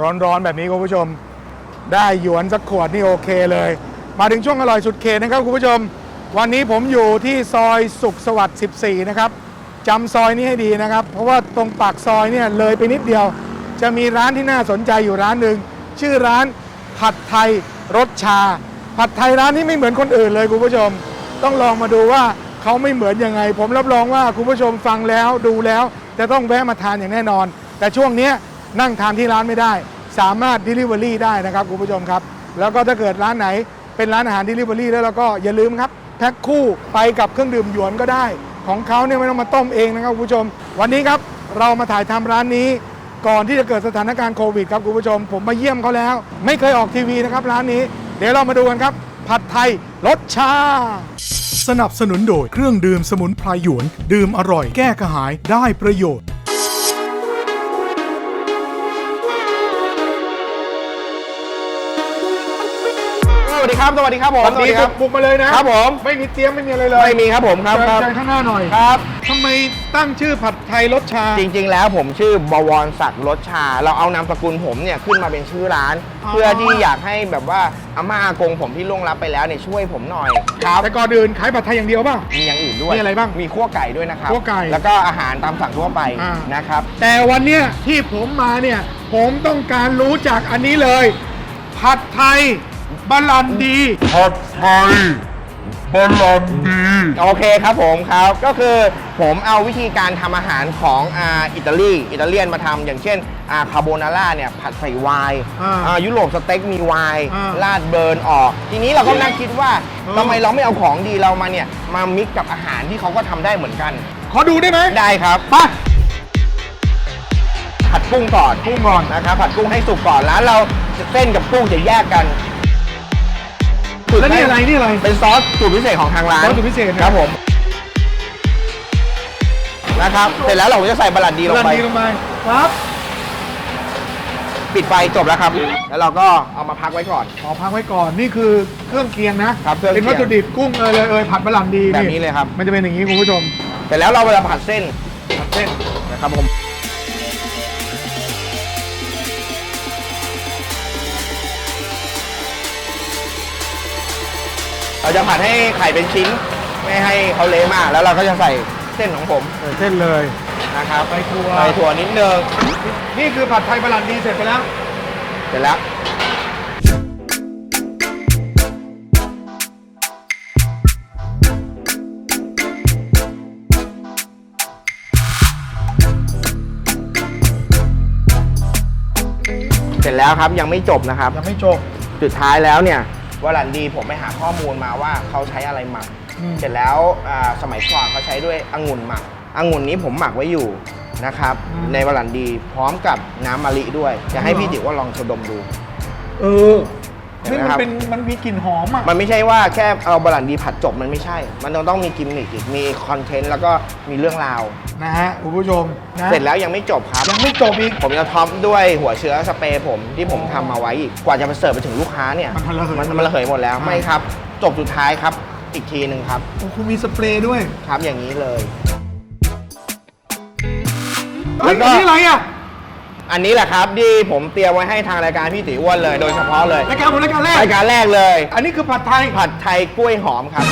ร้อนๆแบบนี้คุณผู้ชม ได้หยวนสักขวดนี่โอเคเลย มาถึงช่วงอร่อยสุดเขตนะครับคุณผู้ชม วันนี้ผมอยู่ที่ซอยสุขสวัสดิ์ 14 นะครับจำซอยนี้ให้ดีนะครับ เพราะว่าตรงปากซอยเนี่ยเลยไปนิดเดียว จะมีร้านที่น่าสนใจอยู่ร้านหนึ่งชื่อร้านผัดไทยรสชา ผัดไทยร้านนี้ไม่เหมือนคนอื่นเลยคุณผู้ชม ต้องลองมาดูว่าเขาไม่เหมือนยังไง ผมรับรองว่าคุณผู้ชมฟังแล้วดูแล้ว จะต้องแวะมาทานอย่างแน่นอน แต่ช่วงนี้นั่งทานที่ร้านไม่ได้ สามารถ Delivery ได้นะครับคุณผู้ชมครับ แล้วก็ถ้าเกิดร้านไหนเป็นร้านอาหาร Delivery แล้วเราก็อย่าลืมครับแพ็คคู่ไปกับเครื่องดื่มหยวนก็ได้ ของเขาเนี่ยไม่ต้องมาต้มเองนะครับคุณผู้ชม วันนี้ครับเรามาถ่ายทำร้านนี้ก่อนที่จะเกิดสถานการณ์โควิดครับคุณผู้ชม ผมมาเยี่ยมเขาแล้ว ไม่เคยออกทีวีนะครับร้านนี้ เดี๋ยวเรามาดูกันครับ ผัดไทยรสชา สนับสนุนโดยเครื่องดื่มสมุนไพรหยวน ดื่มอร่อยแก้กระหายได้ประโยชน์ วัสดีครับ สวัสดีครับผม วันนี้สวัสดีครับบุกมาเลยนะครับผม ไม่มีเตรียมไม่มีอะไรเลยไม่มีครับผมครับเชิญครับเชิญข้างหน้าหน่อยครับทำไมตั้งชื่อผัดไทยรสชา จริง ๆ แล้วผมชื่อบวรศักดิ์รสชา เราเอานามสกุลผมเนี่ยขึ้นมาเป็นชื่อร้านอ๋อเพื่อที่อยากให้แบบว่าอาม่าอากงผมที่ล่วงลับไปแล้วเนี่ยช่วยผมหน่อยครับแต่ก่อนอื่นขายผัดไทยอย่างเดียวป่ะมีอย่างอื่นด้วยมีอะไรบ้างมีขั้วไก่ด้วยนะครับคั่วไก่แล้วก็อาหารตามสั่งทั่วไปอ่านนะครับแต่วันเนี้ยที่ผมมาเนี่ยผมต้องการรู้จักอันนี้เลย ผัดไทย บาลันดี ผัดไทยบาลานดี โอเคครับผมครับก็คือผมเอาวิธีการทำอาหารของอ่าอิตาลีอิตาเลียนมาทำอย่างเช่นอ่าคาโบนาร่าเนี่ยผัดใส่ไวน์อ่าอ่ายุโรปสเต็กมีไวน์อ่าราดเบิร์นออก ทีนี้เราก็นั่งคิดว่าเออ ทำไมเราไม่เอาของดีเรามาเนี่ยมามิกกับอาหารที่เขาก็ทำได้เหมือนกันขอดูได้ไหมได้ครับ ไป ผัดกุ้งก่อนกุ้งก่อนนะครับผัดกุ้งให้สุกก่อนร้านเราเส้นกับกุ้งจะแยกกัน แล้วนี่อะไรนี่อะไรเป็นซอสสูตรพิเศษของทางร้านซอสสูตรพิเศษนะครับผมนะครับเสร็จแล้วเราก็จะใส่บาลันดีลบางลันไปดีลงไปครับ ปิดไฟจบแล้วครับ แล้วเราก็เอามาพักไว้ก่อนขอพักไว้ก่อนนี่คือเครื่องเคียงนะครับเครื่องเคียงเป็นวัตถุดิบกุ้งเอยเลยเอยผัดบาลันดีแบบนี้เลยครับมันจะเป็นอย่างนี้คุณผู้ชมเสร็จแล้วเราจะผัดเส้นผัดเส้นนะครับผม เราจะผัดให้ไข่เป็นชิ้น ไม่ให้เขาเละมาก แล้วเราก็จะใส่เส้นของผมใส่เส้นเลยนะครับใส่ถั่วใส่ถั่วนิดนึงนี่คือผัดไทยบาลันดีเสร็จไปแล้ว เสร็จแล้วเสร็จแล้วครับยังไม่จบนะครับ ยังไม่จบ สุดท้ายแล้วเนี่ย วาลันดีผมไปหาข้อมูลมาว่าเขาใช้อะไรหมัก อืม เสร็จแล้วอ่าสมัยก่อนเขาใช้ด้วยองุ่นหมักองุ่นนี้ผมหมักไว้อยู่นะครับในวาลันดีพร้อมกับน้ำมะลิด้วย จะให้พี่ติ๋วว่าลองชดมดู เออ เห็เฮ้ยนไหมมันครับ เป็นมันมีกลิ่นหอมอะ มันไม่ใช่ว่าแค่เอาบาลันดีผัดจบมันไม่ใช่ มันต้องต้องมีกิมมิคอีกมีคอนเทนต์แล้วก็มีเรื่องราว นะฮะคุณผู้ชมนะเสร็จแล้วยังไม่จบครับ ยังไม่จบอีก ผมจะท็อปด้วยหัวเชื้อสเปรย์ผมที่ผมทำมาไว้อีกกว่าจะไปเสิร์ฟไปถึงลูกค้าเนี่ยมันระเหยมันมันระเหยหมดแล้วอ่า ไม่ครับ จบสุดท้ายครับอีกทีหนึ่งครับโอ้คุณมีสเปรย์ด้วยครับอย่างนี้เลย เฮ้ยแล้วก็ อันนี้อะไรอะ อันนี้แหละครับที่ผมเตรียมไว้ให้ทางรายการพี่ติอ้วนเลยโดยเฉพาะเลย รายการผมรายการแรก รายการแรกเลย อันนี้คือผัดไทย ผัดไทยกล้วยหอมครับ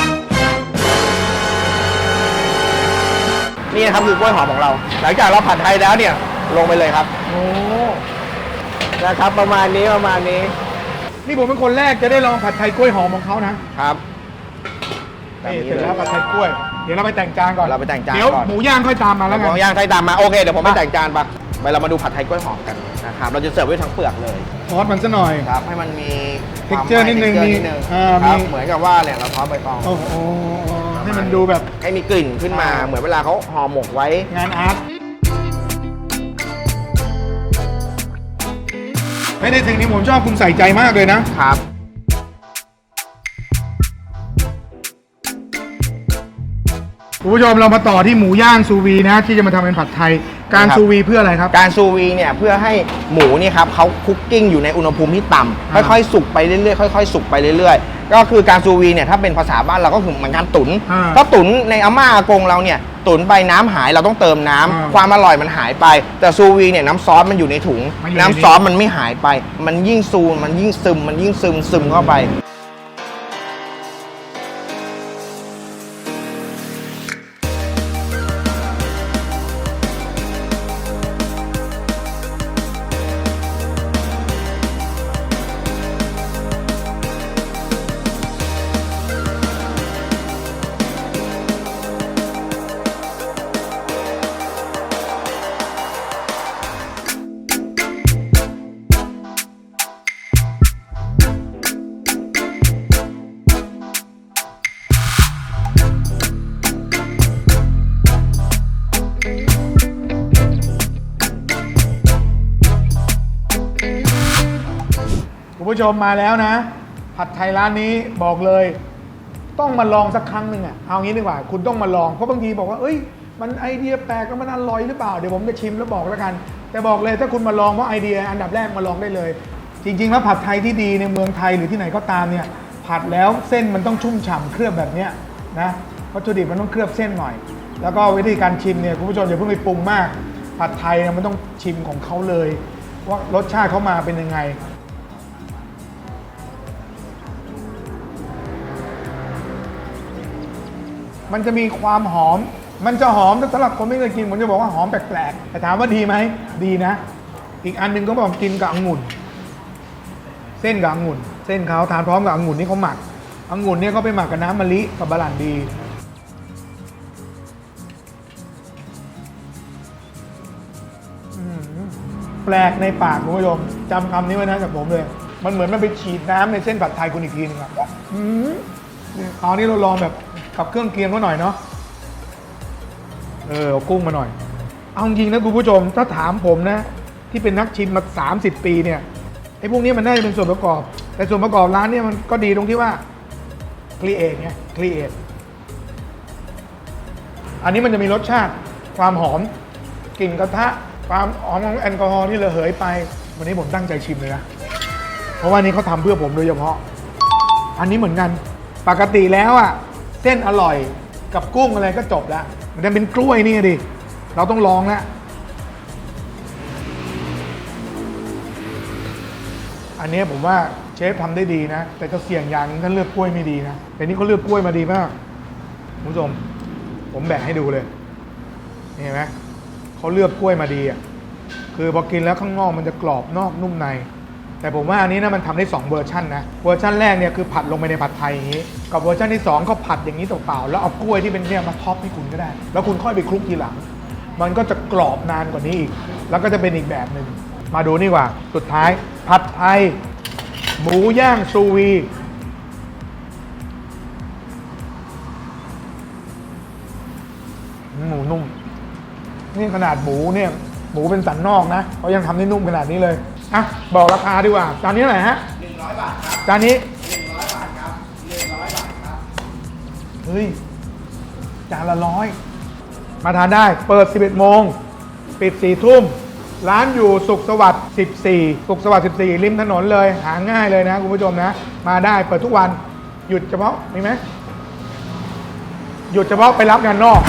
นี่นะครับคือกล้วยหอมของเรา หลังจากเราผัดไทยแล้วเนี่ย ลงไปเลยครับโอ้นะครับ ประมาณนี้ประมาณนี้นี่ผมเป็นคนแรกจะได้ลองผัดไทยกล้วยหอมของเขานะครับแบบนี่นี้เสร็จเลยแล้วผัดไทยกล้วย เดี๋ยวเราไปแต่งจานก่อนเราไปแต่งจานเดี๋ยวก่อนหมูย่างค่อยตามมาแล้วแล้กัวนย่างไทยตามมา โอเค เดี๋ยวผมไปมาแต่งจานปะ ไปเรามาดูผัดไทยกล้วยหอมกันนะครับเราจะเสิร์ฟด้วยทั้งเปลือกเลยทอดมันซะหน่อย ครับให้มันมีพิกเจอร์นิดนึงมีครับเหมือนกับว่าเนี่เราทอดใบตองโอ้โหให้มันดูแบบ ให้มีกลิ่นขึ้นมาเหมือนเวลาเขาห่อหมกไว้ งานอาร์ตไม่ในสิ่งนี้ผมชอบคุณใส่ใจมากเลยนะ ครับ คุณผู้ชมเรามาต่อที่หมูย่างซูวีนะ ที่จะมาทำเป็นผัดไทย การครับซูวีเพื่ออะไรครับ การซูวีเนี่ยเพื่อให้หมูเนี่ยครับเขาคุกกิ้งอยู่ในอุณหภูมิที่ต่ำอ่าค่อยๆ สุกไปเรื่อยๆค่อยๆ สุกไปเรื่อยๆ ก็คือการซูวีเนี่ยถ้าเป็นภาษาบ้านเราก็คือเหมือนการตุนอ่าก็ตุนในอาม่าอากงเราเนี่ยตุนไปน้ำหายเราต้องเติมน้ำอ่าความอร่อยมันหายไป แต่ซูวีเนี่ยน้ำซอสมันอยู่ในถุง มันอยู่ในน้ำซอสมันไม่หายไป มันยิ่งซูมันยิ่งซึมมันยิ่งซึมซึมเข้าไป คุณผู้ชมมาแล้วนะ ผัดไทยร้านนี้บอกเลย ต้องมาลองสักครั้งหนึ่งอะเอางี้ดีกว่า คุณต้องมาลองเพราะบางทีบอกว่า เอ้ย มันไอเดียแปลกแล้วมันอร่อยหรือเปล่าเดี๋ยวผมจะชิมแล้วบอกแล้วกัน แต่บอกเลยถ้าคุณมาลองเพราะไอเดีย อันดับแรกมาลองได้เลย จริง ๆ แล้วผัดไทยที่ดีในเมืองไทยหรือที่ไหนก็ตามเนี่ย ผัดแล้วเส้นมันต้องชุ่มฉ่ำเคลือบแบบเนี้ยนะวัตถุดิบมันต้องเคลือบเส้นหน่อย แล้วก็วิธีการชิมเนี่ยคุณผู้ชมอย่าเพิ่งไปปรุงมาก ผัดไทยเนี่ยมันต้องชิมของเขาเลย ว่ารสชาติเขามาเป็นยังไง มันจะมีความหอม มันจะหอมแต่สำหรับคนไม่เคยกินผมจะบอกว่าหอมแปลกๆแต่ถามว่าดีไหมดีนะ อีกอันหนึ่งก็บอกกินกับองุ่น เส้นกับองุ่น เส้นเขาทานพร้อมกับองุ่นนี่เขาหมักองุ่นเนี่ยเขาไปหมักกับน้ำมะลิกับบะหลั่นดีแปลกในปากคุณผู้ชมจำคำนี้ไว้นะจากผมเลย มันเหมือนมันไปฉีดน้ำในเส้นผัดไทยคุณอีกทีหนึงอะอืมเนี่ยคราวนี้เราลองแบบ กับเครื่องเคียงเขาหน่อยเนาะเออเอากุ้งมาหน่อย เอาจริงนะคุณผู้ชมถ้าถามผมนะ ที่เป็นนักชิมมา 30 ปีเนี่ยไอ้พวกนี้มันได้เป็นส่วนประกอบ แต่ส่วนประกอบร้านเนี่ยมันก็ดีตรงที่ว่าครีเอทไงครีเอทอันนี้มันจะมีรสชาติความหอมกลิ่นกระทะ ความหอมของแอลกอฮอล์ที่ระเหยไป วันนี้ผมตั้งใจชิมเลยนะ เพราะว่านี้เขาทำเพื่อผมโดยเฉพาะ อันนี้เหมือนกัน ปกติแล้วอะ เส้นอร่อยกับกุ้งอะไรก็จบแล้วมันจะเป็นกล้วยนี่ดิ เราต้องลองแล้วอันนี้ผมว่าเชฟทำได้ดีนะ แต่จะเสี่ยงอย่างหนึงถ้าเลือกกล้วยไม่ดีนะ แต่นี่เขาเลือกกล้วยมาดีมากคุณผู้ชม ผมแบ่งให้ดูเลยเห็นไหมเขาเลือกกล้วยมาดีอะคือพอกินแล้วข้างนอกมันจะกรอบนอกนุ่มใน แต่ผมว่าอันนี้นะมันทำได้ 2 เวอร์ชันนะ เวอร์ชันแรกเนี่ยคือผัดลงไปในผัดไทยอย่างนี้ กับเวอร์ชันที่ 2 ก็ผัดอย่างนี้เปล่าๆแล้วเอากล้วยที่เป็นเนี่ยมาท็อปให้คุณก็ได้ แล้วคุณค่อยไปคลุกทีหลัง มันก็จะกรอบนานกว่านี้อีก แล้วก็จะเป็นอีกแบบหนึ่ง มาดูนี่กว่า สุดท้ายผัดไทย หมูย่างซูวีหมูนุ่ม นี่ขนาดหมูเนี่ยหมูเป็นสันนอกนะเขายังทำได้นุ่มขนาดนี้เลย อะบอกราคาดีกว่าจานนี้เท่าไหร่ฮะ100บาทครับจานนี้100บาทครับ100บาทครับเฮ้ยจานละร้อยมาทานได้เปิด 11 โมง ปิด 4 ทุ่ม ร้านอยู่สุขสวัสดิ์14 สุขสวัสดิ์14 ริมถนนเลย หาง่ายเลยนะคุณผู้ชมนะ มาได้เปิดทุกวันหยุดเฉพาะมีไหมหยุดเฉพาะไปรับงานนอก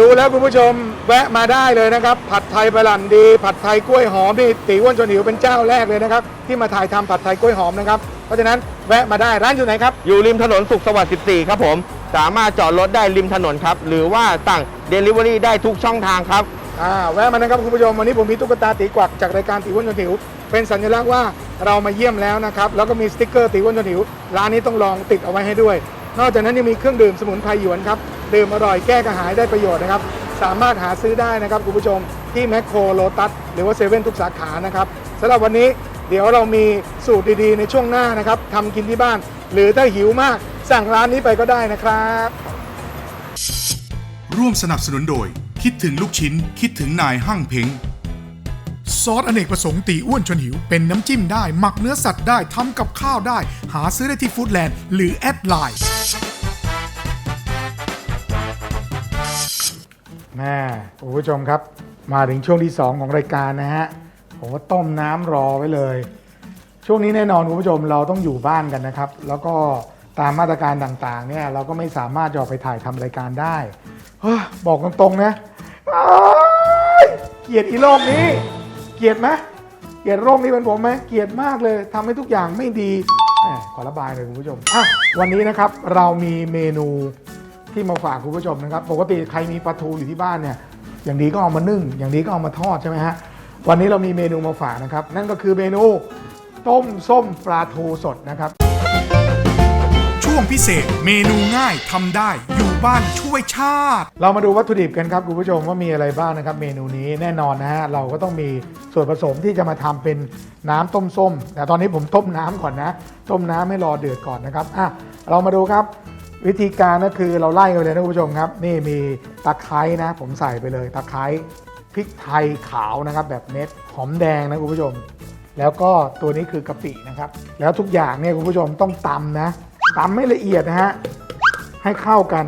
ดูแล้วคุณผู้ชมแวะมาได้เลยนะครับ ผัดไทยประหลันดี ผัดไทยกล้วยหอมนี่ตีอ้วนจนหิวเป็นเจ้าแรกเลยนะครับ ที่มาถ่ายทำผัดไทยกล้วยหอมนะครับ เพราะฉะนั้นแวะมาได้ร้านอยู่ไหนครับ อยู่ริมถนนสุขสวัสดิ์ 14 ครับผม สามารถจอดรถได้ริมถนนครับ หรือว่าสั่ง Delivery ได้ทุกช่องทางครับ อ่าแวะมานะครับคุณผู้ชมวันนี้ผมมีตุ๊กตาตีกวักจากรายการตีอ้วนจนหิว เป็นสัญลักษณ์ว่าเรามาเยี่ยมแล้วนะครับ แล้วก็มีสติ๊กเกอร์ตีอ้วนจนหิว ร้านนี้ต้องลองติดเอาไว้ให้ด้วย นอกจากนั้นยังมีเครื่องดื่มสมุนไพรหยวนครับ ดื่มอร่อยแก้กระหายได้ประโยชน์นะครับ สามารถหาซื้อได้นะครับคุณผู้ชมที่แมคโครโลตัสหรือว่าเซเว่นทุกสาขานะครับสำหรับวันนี้เดี๋ยวเรามีสูตรดีๆ ในช่วงหน้านะครับทำกินที่บ้าน หรือถ้าหิวมากสั่งร้านนี้ไปก็ได้นะครับ ร่วมสนับสนุนโดย คิดถึงลูกชิ้น คิดถึงนายหั่งเพงซอสอเนกประสงค์ตีอ้วนชวนหิว เป็นน้ำจิ้มได้ หมักเนื้อสัตว์ได้ทำกับข้าวได้ หาซื้อได้ที่ฟู้ดแลนด์หรือแอดไลน์ แม่คุณผู้ชมครับ มาถึงช่วงที่ 2 ของรายการนะฮะผมก็ต้มน้ำรอไว้เลย ช่วงนี้แน่นอนคุณผู้ชมเราต้องอยู่บ้านกันนะครับ แล้วก็ตามมาตรการต่างๆ เนี่ยเราก็ไม่สามารถจะออกไปถ่ายทำรายการได้เฮ้บอกตรงๆนะเกลียดอีโลกนี้ เกลียดไหมเกลียดโรคนี้เป็นผมไหมเกลียดมากเลยทำให้ทุกอย่างไม่ดีขอระบายเลยคุณผู้ชมอะวันนี้นะครับเรามีเมนู ที่มาฝากคุณผู้ชมนะครับปกติใครมีปลาทูอยู่ที่บ้านเนี่ยอย่างดีก็เอามานึ่ง อย่างดีก็เอามาทอดใช่ไหมฮะวันนี้เรามีเมนูมาฝากนะครับ นั่นก็คือเมนูต้มส้มปลาทูสดนะครับ ช่วงพิเศษเมนูง่ายทำได้อยู่บ้านช่วยชาติ เรามาดูวัตถุดิบกันครับคุณผู้ชมว่ามีอะไรบ้างนะครับเมนูนี้แน่นอนนะฮะเราก็ต้องมีส่วนผสมที่จะมาทำเป็นน้ำต้มส้ม แต่ตอนนี้ผมต้มน้ำก่อนนะ ต้มน้ำให้รอเดือดก่อนนะครับอะเรามาดูครับ วิธีการก็คือเราไล่กันไปเลยนะคุณผู้ชมครับ นี่มีตะไคร้นะ ผมใส่ไปเลยตะไคร้พริกไทยขาวนะครับ แบบเม็ดหอมแดงนะคุณผู้ชม แล้วก็ตัวนี้คือกะปินะครับ แล้วทุกอย่างเนี่ยคุณผู้ชมต้องตำนะตำไม่ละเอียดนะฮะให้เข้ากัน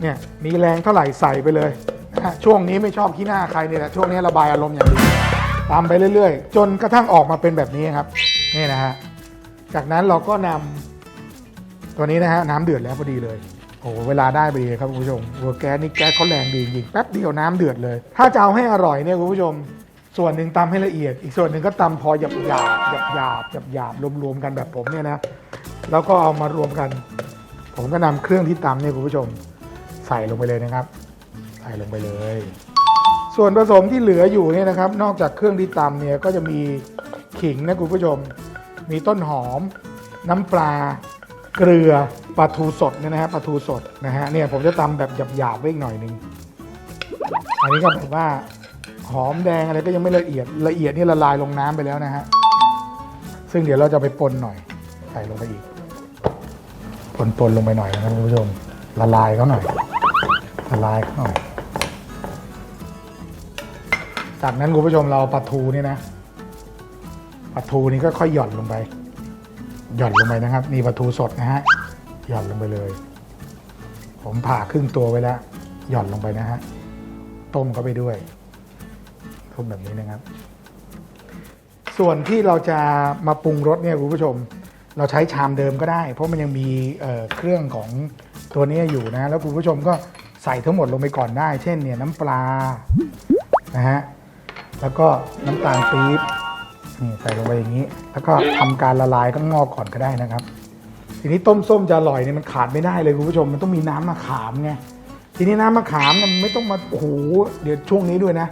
เนี่ยมีแรงเท่าไหร่ใส่ไปเลยนะฮะช่วงนี้ไม่ชอบขี้หน้าใครเนี่ยแหละช่วงนี้ระบายอารมณ์อย่างดีตามไปเรื่อย ๆ จนกระทั่งออกมาเป็นแบบนี้ครับนี่นะฮะจากนั้นเราก็นำ ตัวนี้นะฮะน้ำเดือดแล้วพอดีเลยโอ้โหเวลาได้พอดีครับคุณผู้ชมเวอร์แก๊สนี่แก๊สเขาแรงดีจริงแป๊บเดียวน้ำเดือดเลย ถ้าจะเอาให้อร่อยเนี่ยคุณผู้ชม ส่วนหนึ่งตำให้ละเอียด อีกส่วนหนึ่งก็ตำพอหยาบหยาบหยาบหยาบหยาบหยาบรวมๆกันแบบผมเนี่ยนะแล้วก็เอามารวมกัน ผมก็นำเครื่องที่ตำเนี่ยคุณผู้ชม ใส่ลงไปเลยนะครับ ใส่ลงไปเลย ส่วนผสมที่เหลืออยู่เนี่ยนะครับ นอกจากเครื่องที่ตำเนี่ยก็จะมีขิงนะคุณผู้ชม มีต้นหอม น้ำปลา เกลือปลาทูสดเนี่ยนะฮะปลาทูสดนะฮะเนี่ยผมจะตำแบบหยาบๆไว้อีกหน่อยหนึงอันนี้ก็แบบว่าหอมแดงอะไรก็ยังไม่ละเอียดละเอียดนี่ละลายลงน้ำไปแล้วนะฮะซึ่งเดี๋ยวเราจะไปปนหน่อยใส่ลงไปอีกปนๆลงไปหน่อยนะครับคุณผู้ชมละลายเขาหน่อยละลายเขาหน่อย จากนั้นคุณผู้ชมเราเอาปลาทูนี่นะปลาทูนี่ก็ค่อยหย่อนลงไป หย่อนลงไปนะครับ นี่ปลาทูสดนะฮะหย่อนลงไปเลย ผมผ่าครึ่งตัวไว้แล้ว หย่อนลงไปนะฮะต้มเข้าไปด้วยต้มแบบนี้นะครับ ส่วนที่เราจะมาปรุงรสเนี่ยคุณผู้ชม เราใช้ชามเดิมก็ได้ เพราะมันยังมีเเครื่องของตัวนี้อยู่นะ แล้วคุณผู้ชมก็ใส่ทั้งหมดลงไปก่อนได้ เช่นเนี่ยน้ำปลานะฮะแล้วก็น้ำตาลปี๊บ นี่ใส่ลงไปอย่างนี้ แล้วก็ทำการละลายข้างนอกก่อนก็ได้นะครับ ทีนี้ต้มส้มจะอร่อยเนี่ยมันขาดไม่ได้เลยคุณผู้ชมมันต้องมีน้ำมะขามไงทีนี้น้ำมะขามเนี่ยมันไม่ต้องมาโอ้โหเดี๋ยวช่วงนี้ด้วยนะ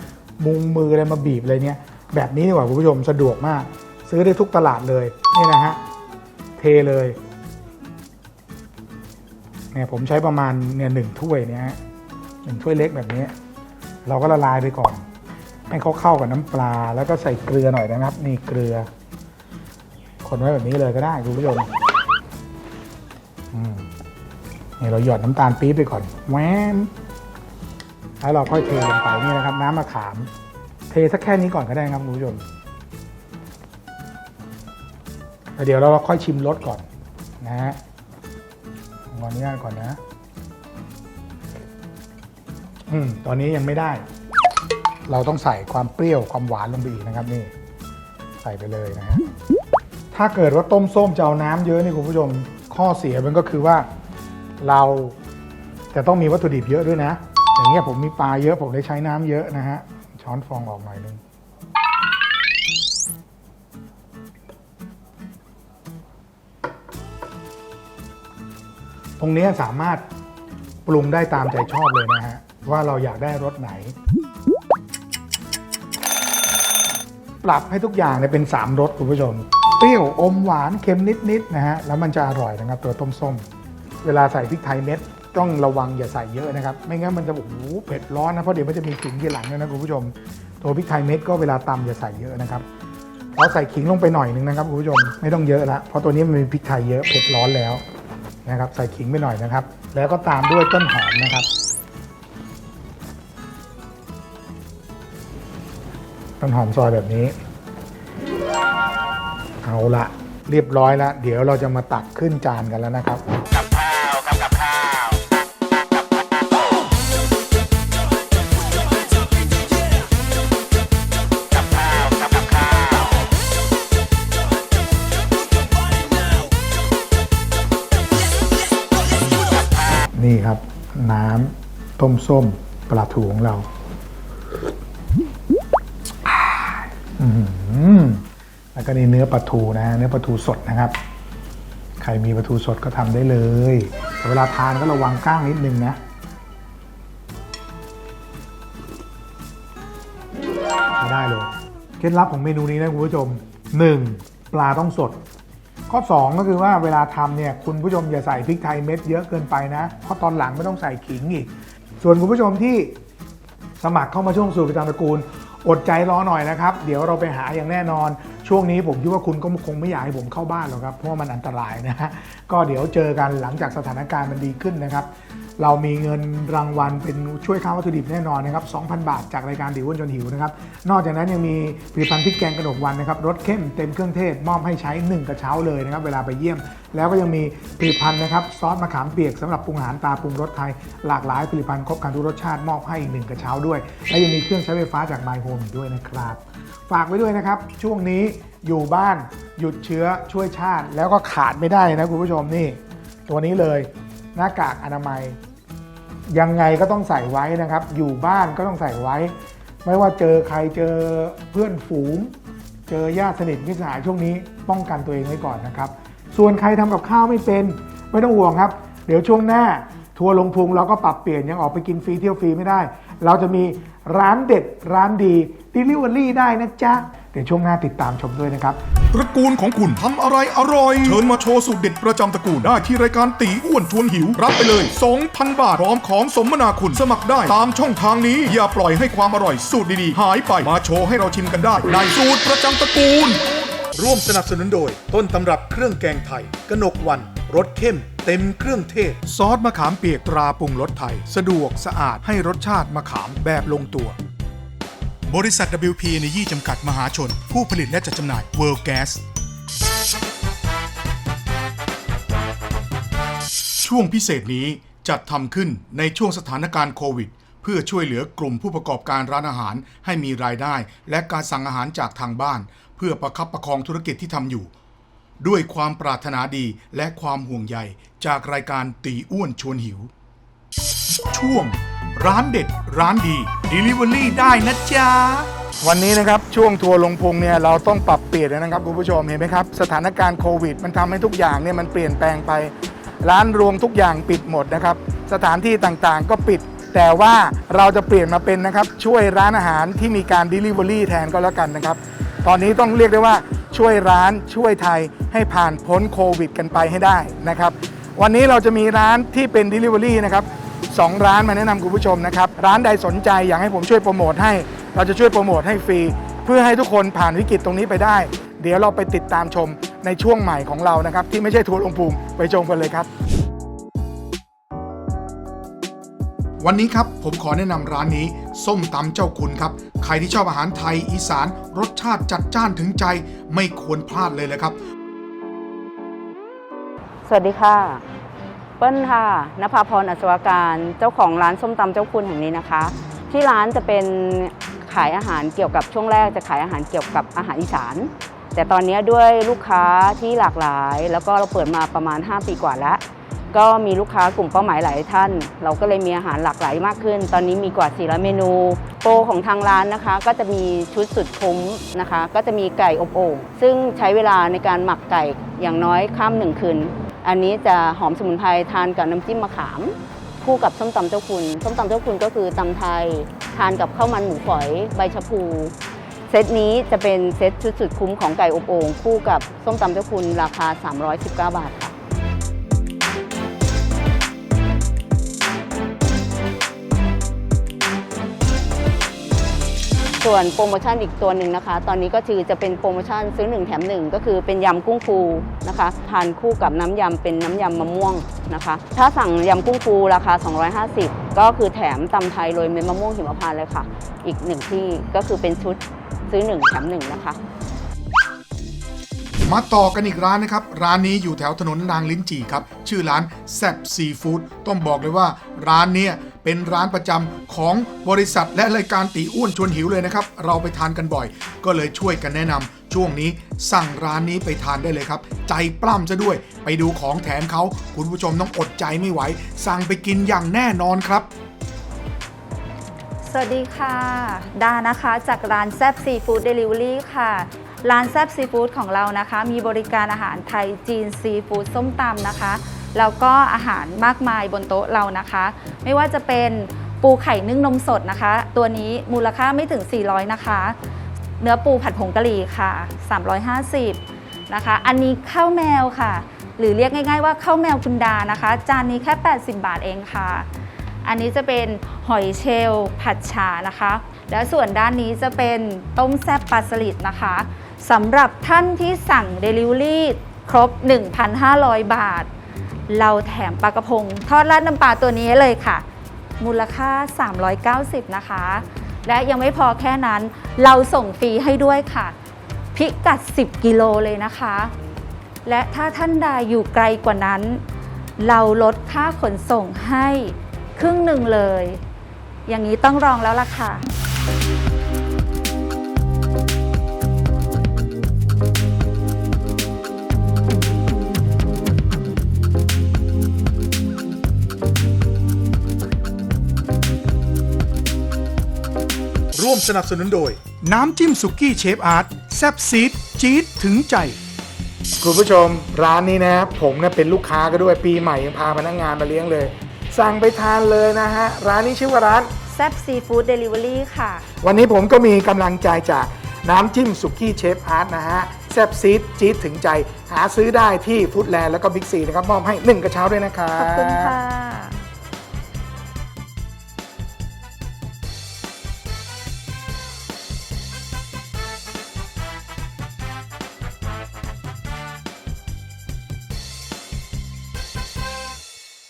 มุงมืออะไรมาบีบอะไรเนี่ย แบบนี้ดีกว่าคุณผู้ชมสะดวกมาก ซื้อได้ทุกตลาดเลยนี่นะฮะเทเลยเนี่ยผมใช้ประมาณเนี่ยหนึ่งถ้วยเนี่ยหนึ่งถ้วยเล็กแบบนี้ เราก็ละลายไปก่อน ให้เขาเข้ากับน้ำปลา แล้วก็ใส่เกลือหน่อยนะครับ นี่เกลือ คนไว้แบบนี้เลยก็ได้คุณผู้ชมนี่เราหยอดน้ำตาลปี๊บไปก่อนแหวนแล้วเราค่อยเทลงไปนี่นะครับ น้ำมะขาม เทสักแค่นี้ก่อนก็ได้ครับคุณผู้ชมแล้วเดี๋ยวเราค่อยชิมรสก่อนนะฮะขออนุญาตก่อนนะ อืม ตอนนี้ยังไม่ได้ เราต้องใส่ความเปรี้ยวความหวานลงไปอีกนะครับนี่ ใส่ไปเลยนะฮะถ้าเกิดว่าต้มส้มจะเอาน้ำเยอะนี่คุณผู้ชมข้อเสียมันก็คือว่าเราจะต้องมีวัตถุดิบเยอะด้วยนะ อย่างเงี้ยผมมีปลาเยอะผมได้ใช้น้ำเยอะนะฮะช้อนฟองออกหน่อยนึงตรงนี้สามารถปรุงได้ตามใจชอบเลยนะฮะว่าเราอยากได้รสไหน ปรับให้ทุกอย่างเนี่ยเป็น 3รสคุณผู้ชม เปรี้ยวอมหวานเค็มนิดๆนะฮะแล้วมันจะอร่อยนะครับตัวต้มส้ม เวลาใส่พริกไทยเม็ดต้องระวังอย่าใส่เยอะนะครับ ไม่งั้นมันจะโอ้โหเผ็ดร้อนนะเพราะเดี๋ยวมันจะมีขิงทีหลังนะคุณผู้ชม ตัวพริกไทยเม็ดก็เวลาตำอย่าใส่เยอะนะครับเราใส่ขิงลงไปหน่อยนึงนะครับคุณผู้ชมไม่ต้องเยอะละเพราะตัวนี้มันมีพริกไทยเยอะเผ็ดร้อนแล้วนะครับ ใส่ขิงไปหน่อยนะครับ แล้วก็ตามด้วยต้นหอมนะครับ ต้นหอมซอยแบบนี้ เอาละเรียบร้อยแล้ว เดี๋ยวเราจะมาตักขึ้นจานกันแล้วนะครับนี่ครับ น้ำต้มส้มปลาทูของเรา แล้วก็นี่เนื้อปลาทูนะ เนื้อปลาทูสดนะครับ ใครมีปลาทูสดก็ทำได้เลยแต่เวลาทานก็ระวังก้างนิดนึงนะได้เลย เคล็ดลับของเมนูนี้นะคุณผู้ชม 1. ปลาต้องสด ข้อ 2 ก็คือว่าเวลาทำเนี่ยคุณผู้ชมอย่าใส่พริกไทยเม็ดเยอะเกินไปนะ เพราะตอนหลังไม่ต้องใส่ขิงอีก ส่วนคุณผู้ชมที่สมัครเข้ามาช่วงสูตรประจำตระกูล อดใจรอหน่อยนะครับ เดี๋ยวเราไปหาอย่างแน่นอน ช่วงนี้ผมคิดว่าคุณก็คงไม่อยากให้ผมเข้าบ้านหรอกครับ เพราะว่ามันอันตรายนะฮะก็เดี๋ยวเจอกันหลังจากสถานการณ์มันดีขึ้นนะครับ เรามีเงินรางวัลเป็นช่วยค่าวัตถุดิบแน่นอนนะครับ 2,000 บาทจากรายการดิวอ้วนจนหิวนะครับ นอกจากนั้นยังมีผลิตภัณฑ์พริกแกงกระดกวันนะครับรสเข้มเต็มเครื่องเทศมอบให้ใช้ 1 กระเช้าเลยนะครับ เวลาไปเยี่ยม แล้วก็ยังมีผลิตภัณฑ์นะครับซอสมะขามเปียกสำหรับปรุงอาหารตาปรุงรสไทยหลากหลายผลิตภัณฑ์ครบครันทุกรสชาติมอบให้อีกหนึ่งกระเช้าด้วย และยังมีเครื่องใช้ไฟฟ้าจาก My Home อีกด้วยนะครับ ฝากไว้ด้วยนะครับ ช่วงนี้อยู่บ้านหยุดเชื้อช่วยชาติ แล้วก็ขาดไม่ได้นะคุณผู้ชมนี่ ตัวนี้เลยหน้ากากอนามัย ยังไงก็ต้องใส่ไว้นะครับ อยู่บ้านก็ต้องใส่ไว้ ไม่ว่าเจอใครเจอเพื่อนฝูง เจอญาติสนิทมิตรสหายช่วงนี้ป้องกันตัวเองไว้ก่อนนะครับ ส่วนใครทำกับข้าวไม่เป็นไม่ต้องห่วงครับ เดี๋ยวช่วงหน้าทัวร์ลงพุงเราก็ปรับเปลี่ยนยังออกไปกินฟรีเที่ยวฟรีไม่ได้ เราจะมีร้านเด็ดร้านดี Delivery ได้นะจ๊ะ เดี๋ยวช่วงหน้าติดตามชมด้วยนะครับ ตระกูลของคุณทำอะไรอร่อย เชิญมาโชว์สูตรเด็ดประจำตระกูลได้ที่รายการตีอ้วนชวนหิว รับไปเลย 2,000 บาทพร้อมของสมนาคุณสมัครได้ตามช่องทางนี้ อย่าปล่อยให้ความอร่อยสูตรดีๆ หายไปมาโชว์ให้เราชิมกันได้ ในสูตรประจำตระกูล ร่วมสนับสนุนโดย ต้นตำรับเครื่องแกงไทยกนกวันรสเข้ม เต็มเครื่องเทศ ซอสมะขามเปียกตราปรุงรสไทย สะดวกสะอาดให้รสชาติมะขามแบบลงตัว บริษัท WP ในยี่จำกัดมหาชน ผู้ผลิตและจัดจำหน่าย World Gas ช่วงพิเศษนี้จัดทำขึ้นในช่วงสถานการณ์โควิด เพื่อช่วยเหลือกลุ่มผู้ประกอบการร้านอาหารให้มีรายได้ และการสั่งอาหารจากทางบ้าน เพื่อประคับประคองธุรกิจที่ทำอยู่ ด้วยความปรารถนาดีและความห่วงใย จากรายการตีอ้วนชวนหิว ช่วง ร้านเด็ดร้านดี Delivery ได้นะจ๊ะ วันนี้นะครับช่วงทัวร์ลงพุงเนี่ยเราต้องปรับเปลี่ยนนะครับคุณผู้ชมเห็นไหมครับ สถานการณ์โควิด มันทำให้ทุกอย่างเนี่ยมันเปลี่ยนแปลงไป ร้านรวงทุกอย่างปิดหมดนะครับ สถานที่ต่างๆก็ปิด แต่ว่าเราจะเปลี่ยนมาเป็นนะครับ ช่วยร้านอาหารที่มีการ Delivery แทนก็แล้วกันนะครับ ตอนนี้ต้องเรียกได้ว่าช่วยร้านช่วยไทยให้ผ่านพ้นโควิด กันไปให้ได้นะครับ วันนี้เราจะมีร้านที่เป็น Delivery นะครับสองร้านมาแนะนำคุณผู้ชมนะครับ ร้านใดสนใจอยากให้ผมช่วยโปรโมทให้ เราจะช่วยโปรโมทให้ฟรี เพื่อให้ทุกคนผ่านวิกฤตตรงนี้ไปได้ เดี๋ยวเราไปติดตามชมในช่วงใหม่ของเรานะครับ ที่ไม่ใช่ทัวร์ลงพุงไปชมกันเลยครับ วันนี้ครับผมขอแนะนำร้านนี้ ส้มตำเจ้าคุณครับ ใครที่ชอบอาหารไทยอีสาน รสชาติจัดจ้านถึงใจไม่ควรพลาดเลยเลยครับ สวัสดีค่ะ เปิ้ลค่ะนภาพรอัศวการเจ้าของร้านส้มตำเจ้าคุณแห่งนี้นะคะ ที่ร้านจะเป็นขายอาหารเกี่ยวกับช่วงแรกจะขายอาหารเกี่ยวกับอาหารอีสาน แต่ตอนนี้ด้วยลูกค้าที่หลากหลาย แล้วก็เราเปิดมาประมาณ 5 ปีกว่าแล้ว ก็มีลูกค้ากลุ่มเป้าหมายหลายท่าน เราก็เลยมีอาหารหลากหลายมากขึ้น ตอนนี้มีกว่า400เมนู โปรของทางร้านนะคะ ก็จะมีชุดสุดคุ้มนะคะ ก็จะมีไก่อบโอ่งซึ่งใช้เวลาในการหมักไก่อย่างน้อยข้ามหนึ่งคืน อันนี้จะหอมสมุนไพรทานกับน้ำจิ้มมะขาม คู่กับส้มตำเจ้าคุณ ส้มตำเจ้าคุณก็คือตำไทย ทานกับข้าวมันหมูฝอยใบชะพู เซตนี้จะเป็นเซตชุดสุดคุ้มของไก่อบโอ่งคู่กับส้มตำเจ้าคุณราคา 319 บาทค่ะ ส่วนโปรโมชั่นอีกตัวหนึ่งนะคะ ตอนนี้ก็คือจะเป็นโปรโมชั่นซื้อ 1 แถม 1 ก็คือเป็นยำกุ้งฟูนะคะทานคู่กับน้ำยำเป็นน้ำยำมะม่วงนะคะ ถ้าสั่งยำกุ้งฟูราคา 250 ก็คือแถมตำไทยโรยเม็ดมะม่วงหิมพานต์เลยค่ะ อีกหนึ่งที่ก็คือเป็นชุดซื้อ 1 แถม 1 นะคะมาต่อกันอีกร้านนะครับ ร้านนี้อยู่แถวถนนนางลิ้นจี่ครับ ชื่อร้านแซบซีฟู้ดต้องบอกเลยว่าร้านเนี้ยเป็นร้านประจำของบริษัทและรายการตีอ้วนชวนหิวเลยนะครับ เราไปทานกันบ่อย ก็เลยช่วยกันแนะนำช่วงนี้สั่งร้านนี้ไปทานได้เลยครับ ใจปล้ำซะด้วย ไปดูของแถมเขาคุณผู้ชมต้องอดใจไม่ไหว สั่งไปกินอย่างแน่นอนครับสวัสดีค่ะ ดานะคะจากร้านแซบซีฟู้ดเดลิเวอรี่ค่ะ ร้านแซบซีฟู้ดของเรานะคะ มีบริการอาหารไทยจีนซีฟู้ดส้มตำนะคะ แล้วก็อาหารมากมายบนโต๊ะเรานะคะ ไม่ว่าจะเป็นปูไข่นึ่งนมสดนะคะ ตัวนี้มูลค่าไม่ถึง 400 นะคะ เนื้อปูผัดผงกะหรี่ค่ะ 350 นะคะ อันนี้ข้าวแมวค่ะ หรือเรียกง่าย ๆ ว่าข้าวแมวคุณดานะคะ จานนี้แค่ 80 บาทเองค่ะ อันนี้จะเป็นหอยเชลล์ผัดฉานะคะ และส่วนด้านนี้จะเป็นต้มแซ่บปลาสลิดนะคะสำหรับท่านที่สั่ง Delivery ครบ 1,500 บาท เราแถมปลากระพง ทอดราดน้ำปลาตัวนี้เลยค่ะ มูลค่า 390 นะคะ และยังไม่พอแค่นั้น เราส่งฟรีให้ด้วยค่ะ พิกัด 10 กิโลเลยนะคะ และถ้าท่านใดอยู่ไกลกว่านั้น เราลดค่าขนส่งให้ครึ่งหนึ่งเลย อย่างนี้ต้องลองแล้วล่ะค่ะ ร่วมสนับสนุนโดย น้ำจิ้มสุกี้เชฟอาร์ตแซบซีดจี๊ดถึงใจ คุณผู้ชมร้านนี้นะผมเนี่ยเป็นลูกค้าก็ด้วยปีใหม่ยังพาพนักงานมาเลี้ยงเลย สั่งไปทานเลยนะฮะ ร้านนี้ชื่อว่าร้าน แซบซีฟู้ดเดลิเวอรี่ค่ะ วันนี้ผมก็มีกำลังใจจากน้ำจิ้มสุกี้เชฟอาร์ตนะฮะแซ่บซีดจี๊ดถึงใจ หาซื้อได้ที่ฟู้ดแลนด์แล้วก็บิ๊กซีนะครับมอบให้ 1 กระเช้าด้วยนะครับ ขอบคุณค่ะ